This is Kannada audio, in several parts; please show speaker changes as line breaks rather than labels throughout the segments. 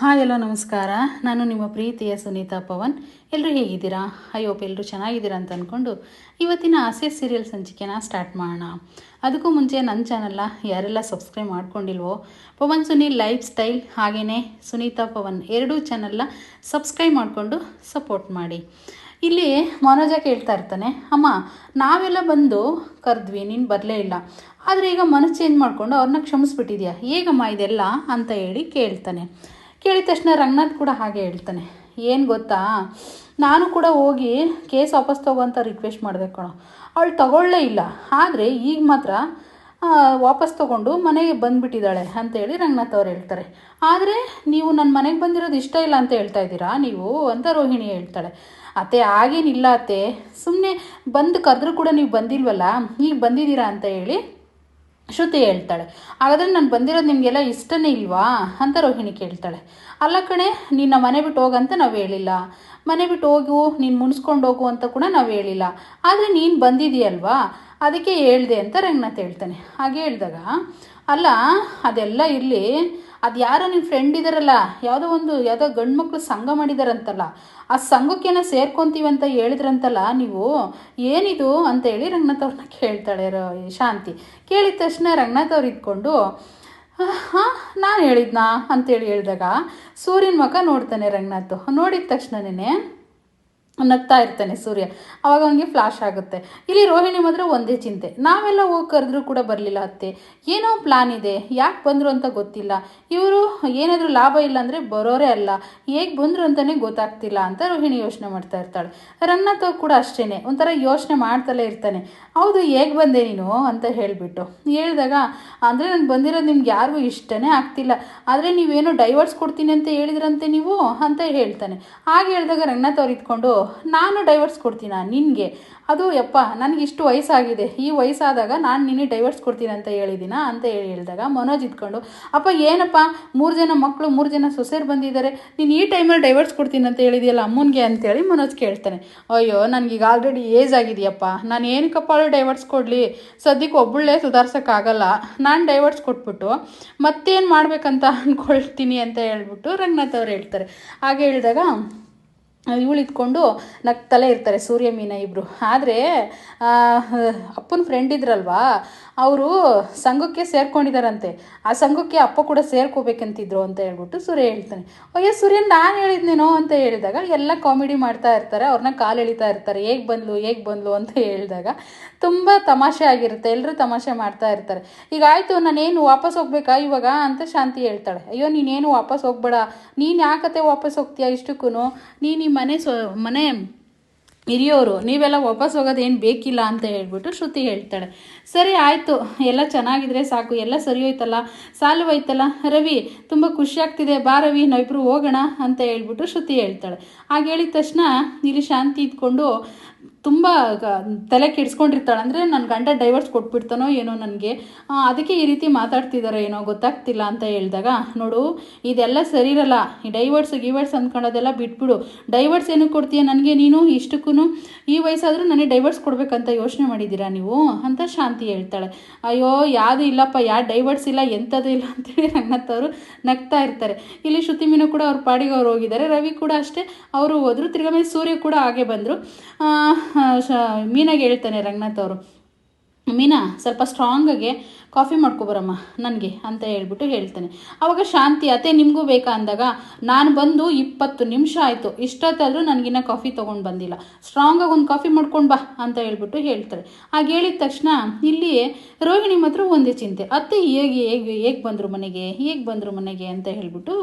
ಹಾಯ್ ಎಲ್ಲೋ ನಮಸ್ಕಾರ. ನಾನು ನಿಮ್ಮ ಪ್ರೀತಿಯ ಸುನೀತಾ ಪವನ್. ಎಲ್ಲರೂ ಹೇಗಿದ್ದೀರಾ? ಅಯ್ಯೋಪ್ ಎಲ್ಲರೂ ಚೆನ್ನಾಗಿದ್ದೀರಾ ಅಂತ ಅಂದ್ಕೊಂಡು ಇವತ್ತಿನ ಆಸೆ ಸೀರಿಯಲ್ ಸಂಚಿಕೆನ ಸ್ಟಾರ್ಟ್ ಮಾಡೋಣ. ಅದಕ್ಕೂ ಮುಂಚೆ ನನ್ನ ಚಾನಲ್ನ ಯಾರೆಲ್ಲ ಸಬ್ಸ್ಕ್ರೈಬ್ ಮಾಡ್ಕೊಂಡಿಲ್ವೋ, ಪವನ್, ಸುನೀಲ್ ಲೈಫ್ ಸ್ಟೈಲ್ ಹಾಗೆಯೇ ಸುನೀತಾ ಪವನ್ ಎರಡೂ ಚಾನಲ್ನ ಸಬ್ಸ್ಕ್ರೈಬ್ ಮಾಡಿಕೊಂಡು ಸಪೋರ್ಟ್ ಮಾಡಿ. ಇಲ್ಲಿ ಮನೋಜ ಕೇಳ್ತಾ ಇರ್ತಾನೆ, ಅಮ್ಮ, ನಾವೆಲ್ಲ ಬಂದು ಕರೆದ್ವಿ, ನೀನು ಬರಲೇ ಇಲ್ಲ. ಆದರೆ ಈಗ ಮನಸ್ಸು ಚೇಂಜ್ ಮಾಡಿಕೊಂಡು ಅವ್ರನ್ನ ಕ್ಷಮಿಸ್ಬಿಟ್ಟಿದ್ಯಾ? ಹೇಗಮ್ಮ ಇದೆಲ್ಲ? ಅಂತ ಹೇಳಿ ಕೇಳ್ತಾನೆ. ಕೇಳಿದ ತಕ್ಷಣ ರಂಗನಾಥ್ ಕೂಡ ಹಾಗೆ ಹೇಳ್ತಾನೆ. ಏನು ಗೊತ್ತಾ? ನಾನು ಕೂಡ ಹೋಗಿ ಕೇಸ್ ವಾಪಸ್ ತಗೋ ಅಂತ ರಿಕ್ವೆಸ್ಟ್ ಮಾಡಬೇಕು ಕಣೋ. ಅವಳು ತಗೊಳ್ಳೇ ಇಲ್ಲ. ಆದರೆ ಈಗ ಮಾತ್ರ ವಾಪಸ್ ತೊಗೊಂಡು ಮನೆಗೆ ಬಂದುಬಿಟ್ಟಿದ್ದಾಳೆ ಅಂತೇಳಿ ರಂಗನಾಥ್ ಅವ್ರು ಹೇಳ್ತಾರೆ. ಆದರೆ ನೀವು ನನ್ನ ಮನೆಗೆ ಬಂದಿರೋದು ಇಷ್ಟ ಇಲ್ಲ ಅಂತ ಹೇಳ್ತಾ ಇದ್ದೀರಾ? ನೀವು ಅಂತ ರೋಹಿಣಿ ಹೇಳ್ತಾಳೆ. ಅತ್ತೆ ಆಗೇನಿಲ್ಲ ಅತ್ತೆ. ಸುಮ್ಮನೆ ಬಂದು ಕರೆದ್ರೂ ಕೂಡ ನೀವು ಬಂದಿಲ್ವಲ್ಲ? ಈಗ ಬಂದಿದ್ದೀರಾ ಅಂತ ಹೇಳಿ ಶ್ರುತಿ ಹೇಳ್ತಾಳೆ, ಹಾಗಾದ್ರೆ ನಾನು ಬಂದಿರೋದು ನಿಮಗೆಲ್ಲ ಇಷ್ಟನೇ ಇಲ್ವಾ? ಅಂತ ರೋಹಿಣಿ ಕೇಳ್ತಾಳೆ, ಅಲ್ಲ ಕಣೆ ನಿನ್ನ ಮನೆ ಬಿಟ್ಟು ಹೋಗಂತ ನಾವು ಹೇಳಿಲ್ಲ. ಮನೆ ಬಿಟ್ಟು ಹೋಗು, ನೀನು ಮುನ್ಸ್ಕೊಂಡು ಹೋಗು ಅಂತ ಕೂಡ ನಾವು ಹೇಳಿಲ್ಲ. ಆದರೆ ನೀನು ಬಂದಿದೆಯಲ್ವಾ ಅದಕ್ಕೆ ಹೇಳ್ದೆ ಅಂತ ರಂಗನಾಥ್ ಹೇಳ್ತಾನೆ. ಹಾಗೆ ಹೇಳಿದಾಗ, ಅಲ್ಲ, ಅದೆಲ್ಲ ಇರಲಿ. ಅದು ಯಾರೋ ನಿನ್ನ ಫ್ರೆಂಡ್ ಇದ್ದಾರಲ್ಲ ಯಾವುದೋ ಒಂದು ಯಾವುದೋ ಗಂಡು ಮಕ್ಕಳು ಸಂಘ ಮಾಡಿದಾರಂತಲ್ಲ, ಆ ಸಂಘಕ್ಕೇನೋ ಅಂತ ಹೇಳಿದ್ರಂತಲ್ಲ ನೀವು, ಏನಿದು ಅಂತ ಹೇಳಿ ರಂಗನಾಥ್ ಅವ್ರನ್ನ ಕೇಳ್ತಾಳೆ ಶಾಂತಿ. ಕೇಳಿದ ತಕ್ಷಣ ರಂಗನಾಥ್ ಅವ್ರು ಇದ್ಕೊಂಡು ಹಾಂ, ನಾನು ಹೇಳಿದ್ನಾ? ಅಂತೇಳಿ ಹೇಳಿದಾಗ, ಸೂರ್ಯನ ಮುಖ ನೋಡ್ತಾನೆ ರಂಗನಾಥ್. ನೋಡಿದ ತಕ್ಷಣನೇ ನಗ್ತಾ ಇರ್ತಾನೆ ಸೂರ್ಯ. ಅವಾಗ ಅವನಿಗೆ ಫ್ಲಾಶ್ ಆಗುತ್ತೆ. ಇಲ್ಲಿ ರೋಹಿಣಿ ಮಾತ್ರ ಒಂದೇ ಚಿಂತೆ. ನಾವೆಲ್ಲ ಹೋಗಿ ಕರೆದ್ರೂ ಕೂಡ ಬರಲಿಲ್ಲ ಅತ್ತೆ. ಏನೋ ಪ್ಲಾನ್ ಇದೆ. ಯಾಕೆ ಬಂದರು ಅಂತ ಗೊತ್ತಿಲ್ಲ. ಇವರು ಏನಾದರೂ ಲಾಭ ಇಲ್ಲ ಅಂದರೆ ಬರೋರೇ ಅಲ್ಲ. ಹೇಗೆ ಬಂದರು ಅಂತಲೇ ಗೊತ್ತಾಗ್ತಿಲ್ಲ ಅಂತ ರೋಹಿಣಿ ಯೋಚನೆ ಮಾಡ್ತಾ ಇರ್ತಾಳೆ. ಅವ್ರು ಕೂಡ ಅಷ್ಟೇ ಒಂಥರ ಯೋಚನೆ ಮಾಡ್ತಲೇ ಇರ್ತಾನೆ. ಹೌದು, ಹೇಗೆ ಬಂದೆ ನೀನು ಅಂತ ಹೇಳಿಬಿಟ್ಟು. ಹೇಳಿದಾಗ, ಅಂದರೆ ನಾನು ಬಂದಿರೋದು ನಿಮ್ಗೆ ಯಾರಿಗೂ ಇಷ್ಟನೇ ಆಗ್ತಿಲ್ಲ. ಆದರೆ ನೀವೇನೋ ಡೈವರ್ಸ್ ಕೊಡ್ತೀನಿ ಅಂತ ಹೇಳಿದ್ರಂತೆ ನೀವು ಅಂತ ಹೇಳ್ತಾನೆ. ಹಾಗೆ ಹೇಳಿದಾಗ ರಂಗನಾಥ್ ಅವ್ರು ಇದ್ಕೊಂಡು ನಾನು ಡೈವರ್ಸ್ ಕೊಡ್ತೀನ ನಿನಗೆ? ಅದು ಯಪ್ಪ ಇಷ್ಟು ವಯಸ್ಸಾಗಿದೆ. ಈ ವಯಸ್ಸಾದಾಗ ನಾನು ನಿನಗೆ ಡೈವರ್ಸ್ ಕೊಡ್ತೀನಿ ಅಂತ ಹೇಳಿದ್ದೀನ ಅಂತ ಹೇಳಿ ಹೇಳಿದಾಗ ಮನೋಜ್ ಇದ್ಕೊಂಡು, ಅಪ್ಪ, ಏನಪ್ಪ? ಮೂರು ಜನ ಮಕ್ಕಳು ಮೂರು ಜನ ಸೊಸೆರು ಬಂದಿದ್ದಾರೆ. ನೀನು ಈ ಟೈಮಲ್ಲಿ ಡೈವರ್ಸ್ ಕೊಡ್ತೀನಿ ಅಂತ ಹೇಳಿದೆಯಲ್ಲ ಅಮ್ಮನಿಗೆ? ಅಂತೇಳಿ ಮನೋಜ್ ಕೇಳ್ತಾನೆ. ಅಯ್ಯೋ, ನನಗೀಗ ಆಲ್ರೆಡಿ ಏಜ್ ಆಗಿದೆಯಪ್ಪ. ನಾನು ಏನಕ್ಕಪ್ಪ ಅವಳು ಡೈವರ್ಸ್ ಕೊಡಲಿ? ಸದ್ಯಕ್ಕೆ ಒಬ್ಬಳೇ ಸುಧಾರ್ಸೋಕ್ಕಾಗಲ್ಲ. ನಾನು ಡೈವರ್ಸ್ ಕೊಟ್ಬಿಟ್ಟು ಮತ್ತೇನು ಮಾಡಬೇಕಂತ ಅಂದ್ಕೊಳ್ತೀನಿ ಅಂತ ಹೇಳ್ಬಿಟ್ಟು ರಂಗನಾಥ್ ಅವ್ರು ಹೇಳ್ತಾರೆ. ಹಾಗೆ ಹೇಳಿದಾಗ ಇವಳು ಇಟ್ಕೊಂಡು ನಗ್ತಲೇ ಇರ್ತಾರೆ ಸೂರ್ಯ ಮೀನ ಇಬ್ಬರು ಆದರೆ ಅಪ್ಪನ ಫ್ರೆಂಡ್ ಇದ್ರಲ್ವಾ? ಅವರು ಸಂಘಕ್ಕೆ ಸೇರ್ಕೊಂಡಿದ್ದಾರಂತೆ ಆ ಸಂಘಕ್ಕೆ ಅಪ್ಪ ಕೂಡ ಸೇರ್ಕೋಬೇಕಂತಿದ್ರು ಅಂತ ಹೇಳ್ಬಿಟ್ಟು ಸೂರ್ಯ ಹೇಳ್ತಾನೆ. ಅಯ್ಯೋ ಸೂರ್ಯನ್ ನಾನು ಹೇಳಿದ್ನೇನೋ ಅಂತ ಹೇಳಿದಾಗ ಎಲ್ಲ ಕಾಮಿಡಿ ಮಾಡ್ತಾ ಇರ್ತಾರೆ ಅವ್ರನ್ನ ಕಾಲು ಎಳಿತಾ ಇರ್ತಾರೆ, ಹೇಗೆ ಬಂದ್ಲು ಹೇಗೆ ಬಂದ್ಲು ಅಂತ ಹೇಳಿದಾಗ ತುಂಬ ತಮಾಷೆ ಆಗಿರುತ್ತೆ ಎಲ್ಲರೂ ತಮಾಷೆ ಮಾಡ್ತಾ ಇರ್ತಾರೆ. ಈಗ ಆಯಿತು, ನಾನೇನು ವಾಪಸ್ ಹೋಗ್ಬೇಕಾ ಇವಾಗ ಅಂತ ಶಾಂತಿ ಹೇಳ್ತಾಳೆ. ಅಯ್ಯೋ, ನೀನೇನು ವಾಪಸ್ ಹೋಗ್ಬೇಡ, ನೀನು ಯಾಕತ್ತೆ ವಾಪಸ್ ಹೋಗ್ತೀಯಾ ಇಷ್ಟಕ್ಕೂ ನೀನು ಮನೆ ಸೊ, ಮನೆ ಹಿರಿಯೋರು, ನೀವೆಲ್ಲ ವಾಪಸ್ ಹೋಗೋದು ಏನು ಬೇಕಿಲ್ಲ ಅಂತ ಹೇಳ್ಬಿಟ್ಟು ಶ್ರುತಿ ಹೇಳ್ತಾಳೆ. ಸರಿ, ಆಯಿತು. ಎಲ್ಲ ಚೆನ್ನಾಗಿದ್ರೆ ಸಾಕು. ಎಲ್ಲ ಸರಿ ಹೋಯ್ತಲ್ಲ? ಸಾಲು ಹೋಯ್ತಲ್ಲ? ರವಿ, ತುಂಬ ಖುಷಿ ಆಗ್ತಿದೆ. ಬಾ ರವಿ, ನಾವಿಬ್ರು ಹೋಗೋಣ ಅಂತ ಹೇಳ್ಬಿಟ್ಟು ಶ್ರುತಿ ಹೇಳ್ತಾಳೆ. ಹಾಗೆ ಹೇಳಿದ ತಕ್ಷಣ ಇಲ್ಲಿ ಶಾಂತಿ ಇದ್ಕೊಂಡು ತುಂಬ ತಲೆ ಕೆಡಿಸ್ಕೊಂಡಿರ್ತಾಳೆ. ಅಂದರೆ ನನ್ನ ಗಂಡ ಡೈವರ್ಸ್ ಕೊಟ್ಬಿಡ್ತಾನೋ ಏನೋ ನನಗೆ. ಅದಕ್ಕೆ ಈ ರೀತಿ ಮಾತಾಡ್ತಿದ್ದಾರೆ ಏನೋ ಗೊತ್ತಾಗ್ತಿಲ್ಲ ಅಂತ ಹೇಳಿದಾಗ, ನೋಡು, ಇದೆಲ್ಲ ಸರಿ ಇರಲ್ಲ ಈ ಡೈವರ್ಸ್ ಗಿವರ್ಸ್ ಅಂದ್ಕೊಳ್ಳೋದೆಲ್ಲ ಬಿಟ್ಬಿಡು. ಡೈವರ್ಸ್ ಏನಕ್ಕೆ ಕೊಡ್ತೀಯ? ನನಗೆ ನೀನು ಇಷ್ಟಕ್ಕೂ ಈ ವಯಸ್ಸಾದರೂ ನನಗೆ ಡೈವರ್ಸ್ ಕೊಡಬೇಕಂತ ಯೋಚನೆ ಮಾಡಿದ್ದೀರಾ ನೀವು? ಅಂತ ಶಾಂತಿ ಹೇಳ್ತಾಳೆ. ಅಯ್ಯೋ, ಯಾವುದು ಇಲ್ಲಪ್ಪ, ಯಾರು ಡೈವರ್ಸ್ ಇಲ್ಲ, ಎಂಥದ್ದು ಇಲ್ಲ ಅಂತೇಳಿ ರಂಗನಾಥ್ ಅವರು ನಗ್ತಾ ಇರ್ತಾರೆ. ಇಲ್ಲಿ ಶ್ರುತಿ ಮೀನು ಕೂಡ ಅವ್ರ ಪಾಡಿಗೆ ಅವ್ರು ಹೋಗಿದ್ದಾರೆ. ರವಿ ಕೂಡ ಅಷ್ಟೇ. ಅವರು ಹೋದರು. ತಿರ್ಗಾ ಮೇಲೆ ಸೂರ್ಯ ಕೂಡ ಹಾಗೆ ಬಂದರು. ಮೀನಾಗೆ ಹೇಳ್ತಾನೆ ರಂಗನಾಥ್ ಅವರು. ಮೀನಾ, ಸ್ವಲ್ಪ ಸ್ಟ್ರಾಂಗಾಗೆ ಕಾಫಿ ಮಾಡ್ಕೊಬರಮ್ಮ, ನನಗೆ ಅಂತ ಹೇಳ್ಬಿಟ್ಟು ಹೇಳ್ತಾನೆ. ಅವಾಗ ಶಾಂತಿ, ಅತ್ತೆ ನಿಮಗೂ ಬೇಕಾ ಅಂದಾಗ, ನಾನು ಬಂದು ಇಪ್ಪತ್ತು ನಿಮಿಷ ಆಯಿತು, ಇಷ್ಟೊತ್ತಾದರೂ ನನಗಿನ್ನ ಕಾಫಿ ತೊಗೊಂಡು ಬಂದಿಲ್ಲ. ಸ್ಟ್ರಾಂಗಾಗಿ ಒಂದು ಕಾಫಿ ಮಾಡ್ಕೊಂಡು ಬಾ ಅಂತ ಹೇಳ್ಬಿಟ್ಟು ಹೇಳ್ತಾರೆ. ಹಾಗೆ ಹೇಳಿದ ತಕ್ಷಣ ಇಲ್ಲಿ ರೋಹಿಣಿ ಮಾತ್ರ ಒಂದೇ ಚಿಂತೆ. ಅತ್ತೆ ಹೇಗೆ ಹೇಗೆ ಹೇಗೆ ಬಂದರು ಮನೆಗೆ, ಹೇಗೆ ಬಂದರು ಮನೆಗೆ ಅಂತ ಹೇಳ್ಬಿಟ್ಟು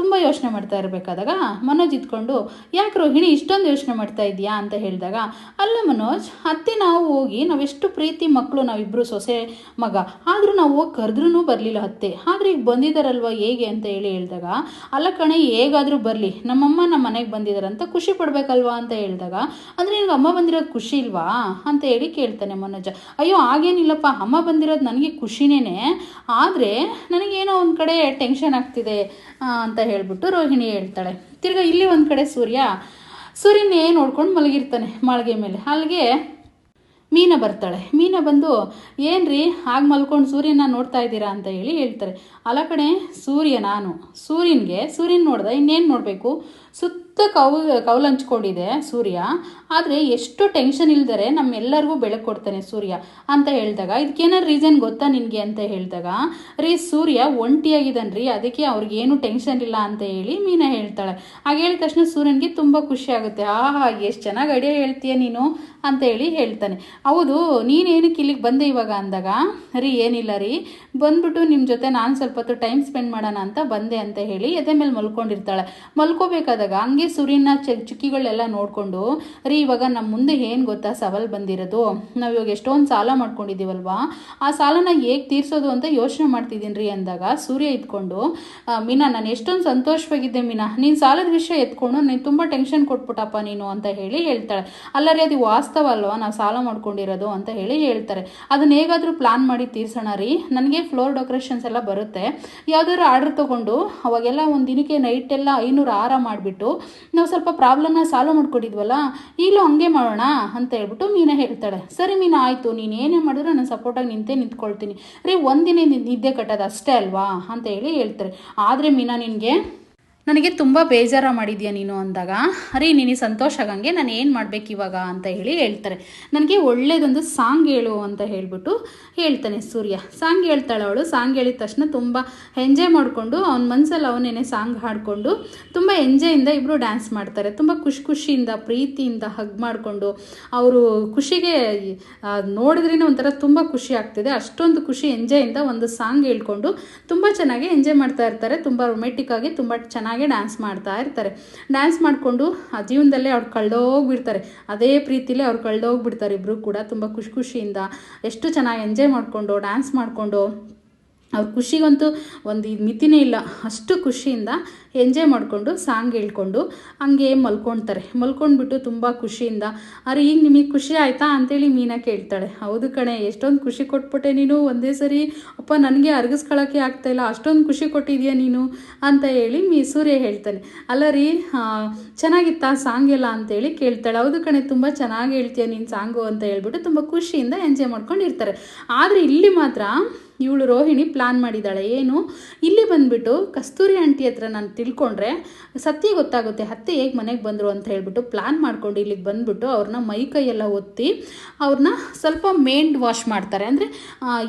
ತುಂಬ ಯೋಚನೆ ಮಾಡ್ತಾ ಇರಬೇಕಾದಾಗ ಮನೋಜ್ ಇದ್ಕೊಂಡು, ಯಾಕೆ ರೋಹಿಣಿ, ಇಷ್ಟೊಂದು ಯೋಚನೆ ಮಾಡ್ತಾ ಇದೆಯಾ? ಅಂತ ಹೇಳಿದಾಗ, ಅಲ್ಲ ಮನೋಜ್, ಅತ್ತೆ ನಾವು ಹೋಗಿ ನಾವೆಷ್ಟು ಪ್ರೀತಿ ಮಕ್ಕಳು ನಾವಿಬ್ಬರು ಸೊಸೆ ಮಗ. ಆದರೂ ನಾವು ಕರೆದ್ರೂ ಬರಲಿಲ್ಲ ಅತ್ತೆ. ಆದರೆ ಈಗ ಬಂದಿದ್ದಾರಲ್ವ ಹೇಗೆ ಅಂತ ಹೇಳಿ ಹೇಳಿದಾಗ, ಅಲ್ಲ ಕಣೆ, ಹೇಗಾದರೂ ಬರಲಿ. ನಮ್ಮಮ್ಮ ನಮ್ಮ ಮನೆಗೆ ಬಂದಿದ್ದಾರಂತ ಖುಷಿ ಪಡಬೇಕಲ್ವಾ? ಅಂತ ಹೇಳಿದಾಗ, ಅಂದರೆ ನಿನಗೆ ಅಮ್ಮ ಬಂದಿರೋದು ಖುಷಿ ಇಲ್ವಾ? ಅಂತ ಹೇಳಿ ಕೇಳ್ತಾನೆ ಮನೋಜ. ಅಯ್ಯೋ, ಹಾಗೇನಿಲ್ಲಪ್ಪ. ಅಮ್ಮ ಬಂದಿರೋದು ನನಗೆ ಖುಷಿನೇ ಆದರೆ ನನಗೇನೋ ಒಂದು ಕಡೆ ಟೆನ್ಷನ್ ಆಗ್ತಿದೆ ಅಂತ ಹೇಳ್ಬಿಟ್ಟು ರೋಹಿಣಿ ಹೇಳ್ತಾಳೆ. ತಿರ್ಗಾ ಇಲ್ಲಿ ಒಂದು ಕಡೆ ಸೂರ್ಯ. ಸೂರ್ಯನೇ ನೋಡ್ಕೊಂಡು ಮಲಗಿರ್ತಾನೆ ಮಾಳಿಗೆ ಮೇಲೆ. ಅಲ್ಲಿಗೆ ಮೀನ ಬರ್ತಾಳೆ. ಮೀನ ಬಂದು, ಏನ್ರಿ, ಹಾಗೆ ಮಲ್ಕೊಂಡು ಸೂರ್ಯನ ನೋಡ್ತಾ ಇದ್ದೀರಾ? ಅಂತ ಹೇಳಿ ಹೇಳ್ತಾರೆ. ಅಲ್ಲ ಕಡೆ ಸೂರ್ಯ ನಾನು. ಸೂರ್ಯನಿಗೆ, ಸೂರ್ಯನ ನೋಡ್ದೆ, ಇನ್ನೇನು ನೋಡಬೇಕು? ಸುತ್ತ ಕೌ, ಕೌಲ್ ಹಂಚ್ಕೊಂಡಿದೆ ಸೂರ್ಯ. ಆದರೆ ಎಷ್ಟು ಟೆನ್ಷನ್ ಇಲ್ದರೆ ನಮ್ಮೆಲ್ಲರಿಗೂ ಬೆಳಕು ಕೊಡ್ತಾನೆ ಸೂರ್ಯ ಅಂತ ಹೇಳಿದಾಗ. ಇದಕ್ಕೇನಾರು ರೀಸನ್ ಗೊತ್ತಾ ನಿನಗೆ ಅಂತ ಹೇಳಿದಾಗ. ರೀ, ಸೂರ್ಯ ಒಂಟಿಯಾಗಿದ್ದಾನೆ ರೀ ಅದಕ್ಕೆ ಅವ್ರಿಗೇನು ಟೆನ್ಷನ್ ಇಲ್ಲ ಅಂತ ಹೇಳಿ ಮೀನಾ ಹೇಳ್ತಾಳೆ. ಹಾಗೆ ಹೇಳಿದ ತಕ್ಷಣ ಸೂರ್ಯನಿಗೆ ತುಂಬ ಖುಷಿ ಆಗುತ್ತೆ. ಆಹಾ, ಎಷ್ಟು ಚೆನ್ನಾಗಿ ಐಡಿಯಾ ಹೇಳ್ತೀಯ ನೀನು ಅಂತ ಹೇಳಿ ಹೇಳ್ತಾನೆ. ಹೌದು, ನೀನೇನಕ್ಕೆ ಇಲ್ಲಿಗೆ ಬಂದೆ ಇವಾಗ ಅಂದಾಗ. ರೀ, ಏನಿಲ್ಲ ರೀ, ಬಂದ್ಬಿಟ್ಟು ನಿಮ್ಮ ಜೊತೆ ನಾನು ಸ್ವಲ್ಪ ಹೊತ್ತು ಟೈಮ್ ಸ್ಪೆಂಡ್ ಮಾಡೋಣ ಅಂತ ಬಂದೆ ಅಂತ ಹೇಳಿ ಎದೆ ಮೇಲೆ ಮಲ್ಕೊಂಡಿರ್ತಾಳೆ. ಮಲ್ಕೋಬೇಕಾದಾಗ ಹಂಗೆ ಸೂರ್ಯನ ಚುಕ್ಕಿಗಳೆಲ್ಲ ನೋಡಿಕೊಂಡು ರೀ ಇವಾಗ ನಮ್ಮ ಮುಂದೆ ಏನು ಗೊತ್ತಾ ಸವಾಲ್ ಬಂದಿರೋದು? ನಾವು ಇವಾಗ ಎಷ್ಟೊಂದು ಸಾಲ ಮಾಡ್ಕೊಂಡಿದ್ದೀವಲ್ವಾ ಆ ಸಾಲನ ಹೇಗೆ ತೀರಿಸೋದು ಅಂತ ಯೋಚನೆ ಮಾಡ್ತಿದ್ದೀನಿ ರೀ ಅಂದಾಗ ಸೂರ್ಯ ಇದ್ಕೊಂಡು "ಆ, ಮೀನಾ ನಾನು ಎಷ್ಟೊಂದು ಸಂತೋಷವಾಗಿದ್ದೆ ಮೀನಾ. ನೀನು ಸಾಲದ ವಿಷಯ ಎತ್ಕೊಂಡು ನೀನು ತುಂಬ ಟೆನ್ಷನ್ ಕೊಟ್ಬಿಟ್ಟಪ್ಪ ನೀನು ಅಂತ ಹೇಳಿ ಹೇಳ್ತಾಳೆ. ಅಲ್ಲ ರೀ ಅದು ವಾಸ್ತವ ಅಲ್ವಾ? ನಾವು ಸಾಲ ಮಾಡ್ಕೊಂಡಿರೋದು ಅಂತ ಹೇಳಿ ಹೇಳ್ತಾರೆ. ಅದನ್ನ ಹೇಗಾದರೂ ಪ್ಲಾನ್ ಮಾಡಿ ತೀರ್ಸೋಣ ರೀ. ನನಗೆ ಫ್ಲೋರ್ ಡೆಕೋರೇಷನ್ಸ್ ಎಲ್ಲ ಬರುತ್ತೆ. ಯಾವುದಾದ್ರು ಆರ್ಡರ್ ತೊಗೊಂಡು ಅವಾಗೆಲ್ಲ ಒಂದು ದಿನಕ್ಕೆ ನೈಟ್ ಎಲ್ಲ ಐನೂರು ಆರ ಮಾಡಿಬಿಟ್ಟು ನಾವು ಸ್ವಲ್ಪ ಪ್ರಾಬ್ಲಮ್ನ ಸಾಲ್ವ್ ಮಾಡ್ಕೊಟ್ಟಿದ್ವಲ್ಲ, ಈಗಲೂ ಹಂಗೆ ಮಾಡೋಣ ಅಂತ ಹೇಳ್ಬಿಟ್ಟು ಮೀನಾ ಹೇಳ್ತಾಳೆ. ಸರಿ ಮೀನಾ, ಆಯಿತು, ನೀನು ಏನೇ ಮಾಡಿದ್ರು ನಾನು ಸಪೋರ್ಟಾಗಿ ನಿಂತೇ ನಿಂತ್ಕೊಳ್ತೀನಿ. ರೀ, ಒಂದಿನ ನಿದ್ದೆ ಕಟ್ಟೋದು ಅಷ್ಟೇ ಅಲ್ವಾ? ಅಂತ ಹೇಳಿ ಹೇಳ್ತಾರೆ. ಆದರೆ ಮೀನಾ ನಿನಗೆ ನನಗೆ ತುಂಬ ಬೇಜಾರ ಮಾಡಿದ್ಯಾ ನೀನು ಅಂದಾಗ, ಅರೇ, ನೀನು ಸಂತೋಷ ಆಗಂಗೆ ನಾನು ಏನು ಮಾಡಬೇಕು ಇವಾಗ? ಅಂತ ಹೇಳಿ ಹೇಳ್ತಾರೆ. ನನಗೆ ಒಳ್ಳೇದೊಂದು ಸಾಂಗ್ ಹೇಳು ಅಂತ ಹೇಳಿಬಿಟ್ಟು ಹೇಳ್ತಾನೆ ಸೂರ್ಯ. ಸಾಂಗ್ ಹೇಳ್ತಾಳೆ ಅವಳು. ಸಾಂಗ್ ಹೇಳಿದ ತಕ್ಷಣ ತುಂಬ ಎಂಜಾಯ್ ಮಾಡಿಕೊಂಡು ಅವನ ಮನಸ್ಸಲ್ಲಿ ಅವನೇನೆ ಸಾಂಗ್ ಹಾಡಿಕೊಂಡು ತುಂಬ ಎಂಜಾಯಿಂದ ಇಬ್ಬರು ಡ್ಯಾನ್ಸ್ ಮಾಡ್ತಾರೆ. ತುಂಬ ಖುಷಿ ಖುಷಿಯಿಂದ, ಪ್ರೀತಿಯಿಂದ ಹಗ್ ಮಾಡಿಕೊಂಡು ಅವರು ಖುಷಿಗೆ ನೋಡಿದ್ರೇ ಒಂಥರ ತುಂಬ ಖುಷಿ ಆಗ್ತಿದೆ. ಅಷ್ಟೊಂದು ಖುಷಿ ಎಂಜಾಯಿಂದ ಒಂದು ಸಾಂಗ್ ಹೇಳ್ಕೊಂಡು ತುಂಬ ಚೆನ್ನಾಗಿ ಎಂಜಾಯ್ ಮಾಡ್ತಾ ಇರ್ತಾರೆ. ತುಂಬ ರೊಮ್ಯಾಟಿಕ್ ಆಗಿ, ತುಂಬ ಚೆನ್ನಾಗಿ ಡ್ಯಾನ್ಸ್ ಮಾಡ್ತಾ ಇರ್ತಾರೆ. ಡ್ಯಾನ್ಸ್ ಮಾಡಿಕೊಂಡು ಆ ಜೀವನದಲ್ಲೇ ಅವ್ರು ಕಳ್ದೋಗ್ಬಿಡ್ತಾರೆ. ಅದೇ ಪ್ರೀತಿಲಿ ಅವ್ರು ಕಳ್ದೋಗ್ಬಿಡ್ತಾರೆ ಇಬ್ಬರು ಕೂಡ. ತುಂಬ ಖುಷಿ ಖುಷಿಯಿಂದ ಎಷ್ಟು ಚೆನ್ನಾಗಿ ಎಂಜಾಯ್ ಮಾಡಿಕೊಂಡು ಡ್ಯಾನ್ಸ್ ಮಾಡಿಕೊಂಡು ಅವ್ರ ಖುಷಿಗಂತೂ ಒಂದು ಇದು ಮಿತಿನೇ ಇಲ್ಲ. ಅಷ್ಟು ಖುಷಿಯಿಂದ ಎಂಜಾಯ್ ಮಾಡಿಕೊಂಡು ಸಾಂಗ್ ಹೇಳ್ಕೊಂಡು, ಹಂಗೆ ಮಲ್ಕೊಳ್ತಾರೆ ಮಲ್ಕೊಂಡ್ಬಿಟ್ಟು ತುಂಬ ಖುಷಿಯಿಂದ, ಅರೆ, ಈಗ ನಿಮಗೆ ಖುಷಿ ಆಯಿತಾ? ಅಂತೇಳಿ ಮೀನಾ ಕೇಳ್ತಾಳೆ. ಹೌದು ಕಣೆ, ಎಷ್ಟೊಂದು ಖುಷಿ ಕೊಟ್ಬಿಟ್ಟೆ ನೀನು. ಒಂದೇ ಸರಿ, ಅಪ್ಪ ನನಗೆ ಅರ್ಗಿಸ್ಕೊಳ್ಳೋಕ್ಕೆ ಆಗ್ತಾಯಿಲ್ಲ ಅಷ್ಟೊಂದು ಖುಷಿ ಕೊಟ್ಟಿದ್ಯಾ ನೀನು? ಅಂತ ಹೇಳಿ ಮೀ, ಸೂರ್ಯ ಹೇಳ್ತಾನೆ. ಅಲ್ಲ ರೀ ಚೆನ್ನಾಗಿತ್ತಾ ಸಾಂಗ್ ಎಲ್ಲ? ಅಂತೇಳಿ ಕೇಳ್ತಾಳೆ. ಹೌದು ಕಣೆ, ತುಂಬ ಚೆನ್ನಾಗಿ ಹೇಳ್ತೀಯ ನೀನು ಸಾಂಗು ಅಂತ ಹೇಳ್ಬಿಟ್ಟು ತುಂಬ ಖುಷಿಯಿಂದ ಎಂಜಾಯ್ ಮಾಡ್ಕೊಂಡಿರ್ತಾರೆ. ಆದರೆ ಇಲ್ಲಿ ಮಾತ್ರ ಇವಳು ರೋಹಿಣಿ ಪ್ಲಾನ್ ಮಾಡಿದ್ದಾಳೆ. ಏನು? ಇಲ್ಲಿ ಬಂದ್ಬಿಟ್ಟು ಕಸ್ತೂರಿ ಆಂಟಿ ಹತ್ರ ನಾನು ತಿಳ್ಕೊಂಡ್ರೆ ಸತ್ಯ ಗೊತ್ತಾಗುತ್ತೆ. ಅತ್ತೆ ಹೇಗೆ ಮನೆಗೆ ಬಂದರು ಅಂತ ಹೇಳ್ಬಿಟ್ಟು ಪ್ಲಾನ್ ಮಾಡ್ಕೊಂಡು ಇಲ್ಲಿಗೆ ಬಂದ್ಬಿಟ್ಟು ಅವ್ರನ್ನ ಮೈ ಕೈಯೆಲ್ಲ ಒತ್ತಿ ಅವ್ರನ್ನ ಸ್ವಲ್ಪ ಮೇಂಡ್ ವಾಶ್ ಮಾಡ್ತಾರೆ. ಅಂದರೆ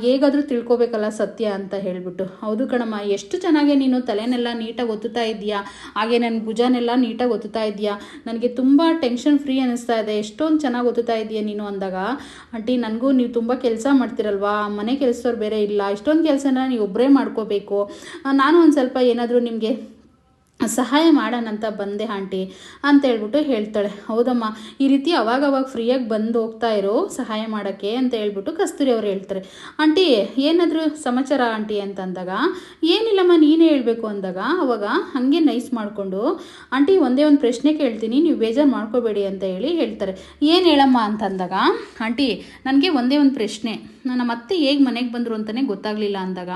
ಹೇಗಾದರೂ ತಿಳ್ಕೊಬೇಕಲ್ಲ ಸತ್ಯ ಅಂತ ಹೇಳ್ಬಿಟ್ಟು. ಹೌದು ಕಣಮ್ಮ, ಎಷ್ಟು ಚೆನ್ನಾಗೆ ನೀನು ತಲೆನೆಲ್ಲ ನೀಟಾಗಿ ಒತ್ತುತ್ತಾ ಇದೆಯಾ ಹಾಗೆ ನನ್ನ ಭುಜನೆಲ್ಲ ನೀಟಾಗಿ ಒತ್ತುತ್ತಾ ಇದೆಯಾ ನನಗೆ ತುಂಬ ಟೆನ್ಷನ್ ಫ್ರೀ ಅನ್ನಿಸ್ತಾ ಇದೆ. ಎಷ್ಟೊಂದು ಚೆನ್ನಾಗಿ ಒತ್ತುತ್ತಾ ಇದೆಯಾ ನೀನು ಅಂದಾಗ? ಆಂಟಿ, ನನಗೂ ನೀವು ತುಂಬ ಕೆಲಸ ಮಾಡ್ತಿರಲ್ವಾ? ಮನೆ ಕೆಲಸದವ್ರು ಬೇರೆ ಇಲ್ಲ. ಇಷ್ಟೊಂದು ಕೆಲಸನ ನೀವು ಒಬ್ಬರೇ ಮಾಡ್ಕೋಬೇಕು. ನಾನು ಒಂದು ಸ್ವಲ್ಪ ಏನಾದರೂ ನಿಮಗೆ ಸಹಾಯ ಮಾಡೋಣಂತ ಬಂದೆ ಆಂಟಿ ಅಂತ ಹೇಳ್ಬಿಟ್ಟು ಹೇಳ್ತಾಳೆ. ಹೌದಮ್ಮ, ಈ ರೀತಿ ಅವಾಗ ಅವಾಗ ಫ್ರೀಯಾಗಿ ಬಂದು ಹೋಗ್ತಾ ಇರೋ ಸಹಾಯ ಮಾಡೋಕ್ಕೆ ಅಂತ ಹೇಳ್ಬಿಟ್ಟು ಕಸ್ತೂರಿ ಅವ್ರು ಹೇಳ್ತಾರೆ. ಆಂಟಿ, ಏನಾದರೂ ಸಮಾಚಾರ ಆಂಟಿ ಅಂತಂದಾಗ, ಏನಿಲ್ಲಮ್ಮ, ನೀನೇ ಹೇಳಬೇಕು ಅಂದಾಗ, ಅವಾಗ ಹಾಗೆ ನೈಸ್ ಮಾಡಿಕೊಂಡು, ಆಂಟಿ, ಒಂದೇ ಒಂದು ಪ್ರಶ್ನೆ ಕೇಳ್ತೀನಿ, ನೀವು ಬೇಜಾರು ಮಾಡ್ಕೋಬೇಡಿ ಅಂತ ಹೇಳಿ ಹೇಳ್ತಾರೆ. ಏನು ಹೇಳಮ್ಮ ಅಂತಂದಾಗ, ಆಂಟಿ, ನನಗೆ ಒಂದೇ ಒಂದು ಪ್ರಶ್ನೆ. ನನ್ನ ಅತ್ತೆ ಹೇಗೆ ಮನೆಗೆ ಬಂದರು ಅಂತಲೇ ಗೊತ್ತಾಗಲಿಲ್ಲ ಅಂದಾಗ,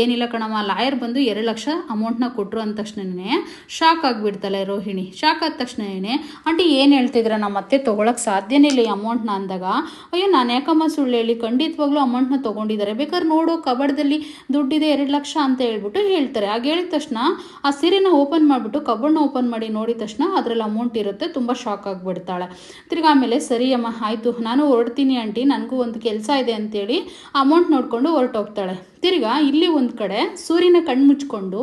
ಏನಿಲ್ಲ ಕಣಮ್ಮ ಲಾಯರ್ ಬಂದು ಎರಡು ಲಕ್ಷ ಅಮೌಂಟ್ನ ಕೊಟ್ಟರು ಅಂದ ತಕ್ಷಣನೇ ಶಾಕ್ ಆಗಿಬಿಡ್ತಾಳೆ ರೋಹಿಣಿ. ಶಾಕ್ ಆದ ತಕ್ಷಣನೇ, ಆಂಟಿ ಏನು ಹೇಳ್ತಿದ್ರ ನಮ್ಮ ಅತ್ತೆ ತೊಗೊಳಕ್ಕೆ ಸಾಧ್ಯನೇ ಇಲ್ಲ ಈ ಅಮೌಂಟ್ನ ಅಂದಾಗ, ಅಯ್ಯೋ, ನಾನು ಯಾಕಮ್ಮ ಸುಳ್ಳು ಹೇಳಿ, ಖಂಡಿತವಾಗ್ಲೂ ಅಮೌಂಟ್ನ ತೊಗೊಂಡಿದ್ದಾರೆ ಬೇಕಾದ್ರೆ ನೋಡು, ಕಬಡ್ದಲ್ಲಿ ದುಡ್ಡಿದೆ ಎರಡು ಲಕ್ಷ ಅಂತ ಹೇಳ್ಬಿಟ್ಟು ಹೇಳ್ತಾರೆ. ಹಾಗೆ ಹೇಳಿದ ತಕ್ಷಣ, ಆ ಸೀರೆನ ಓಪನ್ ಮಾಡಿಬಿಟ್ಟು ಕಬಡ್ನ ಓಪನ್ ಮಾಡಿ ನೋಡಿದ ತಕ್ಷಣ ಅದರಲ್ಲಿ ಅಮೌಂಟ್ ಇರುತ್ತೆ, ತುಂಬ ಶಾಕ್ ಆಗಿಬಿಡ್ತಾಳೆ. ತಿರ್ಗಿ ಆಮೇಲೆ ಸರಿ ಅಮ್ಮ ಆಯಿತು, ನಾನು ಹೊರಡ್ತೀನಿ ಆಂಟಿ, ನನಗೂ ಒಂದು ಕೆಲಸ ಇದೆ ಅಂತೇಳಿ ಅಮೌಂಟ್ ನೋಡಿಕೊಂಡು ಹೊರಟೋಗ್ತಾಳೆ. ತಿರ್ಗಾ ಇಲ್ಲಿ ಒಂದು ಕಡೆ ಸೂರ್ಯನ ಕಣ್ಣು ಮುಚ್ಕೊಂಡು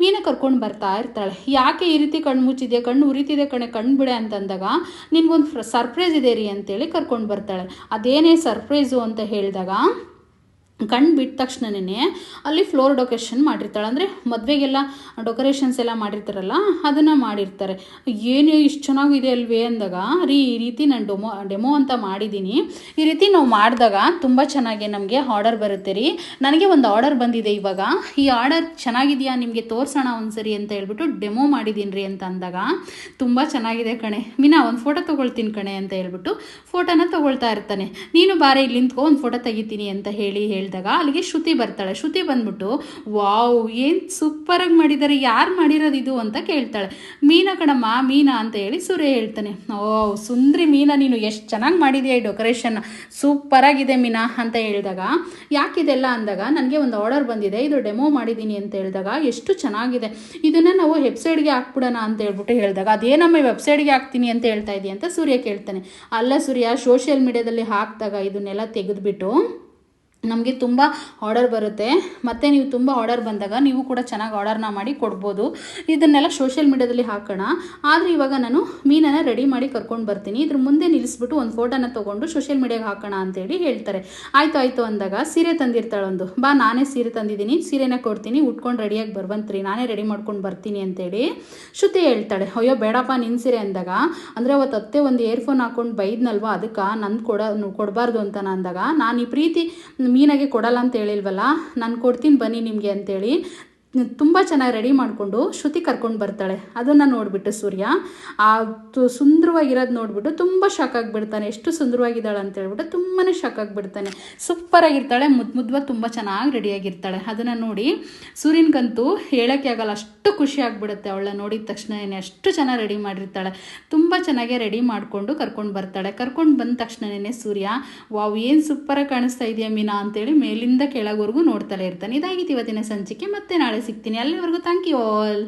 ಮೀನ ಕರ್ಕೊಂಡು ಬರ್ತಾ ಇರ್ತಾಳೆ. ಯಾಕೆ ಈ ರೀತಿ ಕಣ್ಣು ಮುಚ್ಚಿದೆ ಕಣ್ಣು ಉರಿತಿದೆ ಕಣೆ, ಕಣ್ಣು ಬಿಡೆ ಅಂತಂದಾಗ ನಿನ್ಗೊಂದು ಸರ್ಪ್ರೈಸ್ ಇದೆ ರೀ ಅಂತೇಳಿ ಕರ್ಕೊಂಡು ಬರ್ತಾಳೆ. ಅದೇನೇ ಸರ್ಪ್ರೈಸು ಅಂತ ಹೇಳಿದಾಗ ಕಣ್ಣು ಬಿಟ್ಟ ತಕ್ಷಣನೇ ಅಲ್ಲಿ ಫ್ಲೋರ್ ಡೆಕೋರೇಷನ್ ಮಾಡಿರ್ತಾಳೆ. ಅಂದರೆ ಮದುವೆಗೆಲ್ಲ ಡೆಕೋರೇಷನ್ಸ್ ಎಲ್ಲ ಮಾಡಿರ್ತಾರಲ್ಲ, ಅದನ್ನು ಮಾಡಿರ್ತಾರೆ. ಏನು ಇಷ್ಟು ಚೆನ್ನಾಗಿದೆ ಅಲ್ವೇ ಅಂದಾಗ, ರೀ, ಈ ರೀತಿ ನಾನು ಡೆಮೋ ಡೆಮೋ ಅಂತ ಮಾಡಿದ್ದೀನಿ ಈ ರೀತಿ ನಾವು ಮಾಡಿದಾಗ ತುಂಬ ಚೆನ್ನಾಗಿ ನಮಗೆ ಆರ್ಡರ್ ಬರುತ್ತೆ ರೀ. ನನಗೆ ಒಂದು ಆರ್ಡರ್ ಬಂದಿದೆ ಇವಾಗ. ಈ ಆರ್ಡರ್ ಚೆನ್ನಾಗಿದೆಯಾ ನಿಮಗೆ ತೋರಿಸೋಣ ಒಂದ್ಸರಿ ಅಂತ ಹೇಳ್ಬಿಟ್ಟು ಡೆಮೋ ಮಾಡಿದ್ದೀನಿ ರೀ ಅಂತ ಅಂದಾಗ, ತುಂಬ ಚೆನ್ನಾಗಿದೆ ಕಣೆ. ಮೀನಾ, ಒಂದು ಫೋಟೋ ತೊಗೊಳ್ತೀನಿ ಕಣೆ ಅಂತ ಹೇಳ್ಬಿಟ್ಟು ಫೋಟೋನ ತೊಗೊಳ್ತಾ ಇರ್ತಾನೆ. ನೀನು ಬಾರೆ ಇಲ್ಲಿ ನಿಂತ್ಕೊ, ಒಂದು ಫೋಟೋ ತೆಗಿತೀನಿ ಅಂತ ಹೇಳಿ ಹೇಳಿ. ಹೇಳಿದಾಗ ಅಲ್ಲಿಗೆ ಶ್ರುತಿ ಬರ್ತಾಳೆ. ಶ್ರುತಿ ಬಂದ್ಬಿಟ್ಟು, ವಾವ್, ಏನು ಸೂಪರಾಗಿ ಮಾಡಿದ್ದಾರೆ ಯಾರು ಮಾಡಿರೋದು ಇದು? ಅಂತ ಕೇಳ್ತಾಳೆ. ಮೀನಾ ಕಣಮ್ಮ, ಮೀನಾ ಅಂತ ಹೇಳಿ ಸೂರ್ಯ ಹೇಳ್ತಾನೆ. ಓ, ಸುಂದ್ರಿ ಮೀನಾ, ನೀನು ಎಷ್ಟು ಚೆನ್ನಾಗಿ ಮಾಡಿದೆಯಾ ಈ ಡೆಕೋರೇಷನ್? ಸೂಪರಾಗಿದೆ ಮೀನಾ ಅಂತ ಹೇಳಿದಾಗ ಯಾಕಿದೆಲ್ಲ ಅಂದಾಗ, ನನಗೆ ಒಂದು ಆರ್ಡರ್ ಬಂದಿದೆ. ಇದು ಡೆಮೋ ಮಾಡಿದ್ದೀನಿ ಅಂತ ಹೇಳಿದಾಗ, ಎಷ್ಟು ಚೆನ್ನಾಗಿದೆ. ಇದನ್ನು ನಾವು ವೆಬ್ಸೈಟ್ಗೆ ಹಾಕ್ಬಿಡೋಣ ಅಂತ ಹೇಳ್ಬಿಟ್ಟು ಹೇಳಿದಾಗ, ಅದೇನಮ್ಮ ವೆಬ್ಸೈಟ್ಗೆ ಹಾಕ್ತೀನಿ ಅಂತ ಹೇಳ್ತಾ ಇದೀಯ ಅಂತ ಸೂರ್ಯ ಕೇಳ್ತಾನೆ. ಅಲ್ಲ ಸೂರ್ಯ, ಸೋಷಿಯಲ್ ಮೀಡಿಯಾದಲ್ಲಿ ಹಾಕಿದಾಗ ಇದನ್ನೆಲ್ಲ ತೆಗೆದುಬಿಟ್ಟು ನಮಗೆ ತುಂಬ ಆರ್ಡರ್ ಬರುತ್ತೆ. ಮತ್ತು ನೀವು ತುಂಬ ಆರ್ಡರ್ ಬಂದಾಗ ನೀವು ಕೂಡ ಚೆನ್ನಾಗಿ ಆರ್ಡರ್ನ ಮಾಡಿ ಕೊಡ್ಬೋದು. ಇದನ್ನೆಲ್ಲ ಸೋಷಿಯಲ್ ಮೀಡಿಯಾದಲ್ಲಿ ಹಾಕೋಣ. ಆದರೆ ಇವಾಗ ನಾನು ಮೀನನ್ನು ರೆಡಿ ಮಾಡಿ ಕರ್ಕೊಂಡು ಬರ್ತೀನಿ. ಇದ್ರ ಮುಂದೆ ನಿಲ್ಲಿಸ್ಬಿಟ್ಟು ಒಂದು ಫೋಟೋನ ತೊಗೊಂಡು ಸೋಷಿಯಲ್ ಮೀಡಿಯಾಗೆ ಹಾಕೋಣ ಅಂತೇಳಿ ಹೇಳ್ತಾರೆ. ಆಯಿತು ಆಯಿತು ಅಂದಾಗ ಸೀರೆ ತಂದಿರ್ತಾಳೆ ಒಂದು. ಬಾ, ನಾನೇ ಸೀರೆ ತಂದಿದ್ದೀನಿ. ಸೀರೆನ ಕೊಡ್ತೀನಿ. ಉಟ್ಕೊಂಡು ರೆಡಿಯಾಗಿ ಬರ್ಬಂತ್ರಿ ನಾನೇ ರೆಡಿ ಮಾಡ್ಕೊಂಡು ಬರ್ತೀನಿ ಅಂತೇಳಿ ಶ್ರುತಿ ಹೇಳ್ತಾಳೆ. ಅಯ್ಯೋ, ಬೇಡಪ್ಪ ನಿನ್ನ ಸೀರೆ ಅಂದಾಗ, ಅಂದರೆ ಅವತ್ತು ಅತ್ತೆ ಒಂದು ಇಯರ್ಫೋನ್ ಹಾಕೊಂಡು ಬೈದ್ನಲ್ವ? ಅದಕ್ಕೆ ನಂದು ಕೊಡೋ, ಕೊಡಬಾರ್ದು ಅಂತ ನಾನು ಅಂದಾಗ, ನಾನು ಈ ಪ್ರೀತಿ ಮೀನಾಗೆ ಕೊಡಲ್ಲ ಅಂತ ಹೇಳಿಲ್ವಲ್ಲ? ನಾನು ಕೊಡ್ತೀನಿ ಬನ್ನಿ ನಿಮಗೆ ಅಂತೇಳಿ. ತುಂಬ ಚೆನ್ನಾಗಿ ರೆಡಿ ಮಾಡಿಕೊಂಡು ಶ್ರುತಿ ಕರ್ಕೊಂಡು ಬರ್ತಾಳೆ. ಅದನ್ನು ನೋಡಿಬಿಟ್ಟು ಸೂರ್ಯ. ಆ ಸುಂದರವಾಗಿರೋದು ನೋಡಿಬಿಟ್ಟು ತುಂಬ ಶಾಕ್ ಆಗಿಬಿಡ್ತಾನೆ. ಎಷ್ಟು ಸುಂದರವಾಗಿದ್ದಾಳೆ ಅಂತ ಹೇಳ್ಬಿಟ್ಟು ತುಂಬಾ ಶಾಕ್ ಆಗಿಬಿಡ್ತಾನೆ. ಸೂಪರಾಗಿರ್ತಾಳೆ ಮುದ್ದು ಮುದ್ವಾಗಿ ತುಂಬ ಚೆನ್ನಾಗಿ ರೆಡಿಯಾಗಿರ್ತಾಳೆ ಅದನ್ನು ನೋಡಿ ಸೂರ್ಯನಿಗಂತೂ ಹೇಳೋಕ್ಕೆ ಆಗಲ್ಲ. ಅಷ್ಟು ಖುಷಿ ಆಗಿಬಿಡುತ್ತೆ ಅವಳನ್ನ ನೋಡಿದ ತಕ್ಷಣನೇ. ಅಷ್ಟು ಚೆನ್ನಾಗಿ ರೆಡಿ ಮಾಡಿರ್ತಾಳೆ. ತುಂಬ ಚೆನ್ನಾಗಿ ರೆಡಿ ಮಾಡಿಕೊಂಡು ಕರ್ಕೊಂಡು ಬರ್ತಾಳೆ. ಕರ್ಕೊಂಡು ಬಂದ ತಕ್ಷಣನೇ ಸೂರ್ಯ, ವಾವ್, ಏನು ಸೂಪರಾಗಿ ಕಾಣಿಸ್ತಾ ಇದೆಯಾ ಮೀನಾ? ಅಂತೇಳಿ ಮೇಲಿಂದ ಕೆಳಗವರೆಗೂ ನೋಡ್ತಾಳೆ ಇರ್ತಾನೆ. ಇದಾಗಿತ್ತು ಇವತ್ತಿನ ಸಂಚಿಕೆ. ಮತ್ತೆ ನಾಳೆ ಸಿಗ್ತೀನಿ ಅಲ್ಲಿವರೆಗೂ ಥ್ಯಾಂಕ್ ಯು ಆಲ್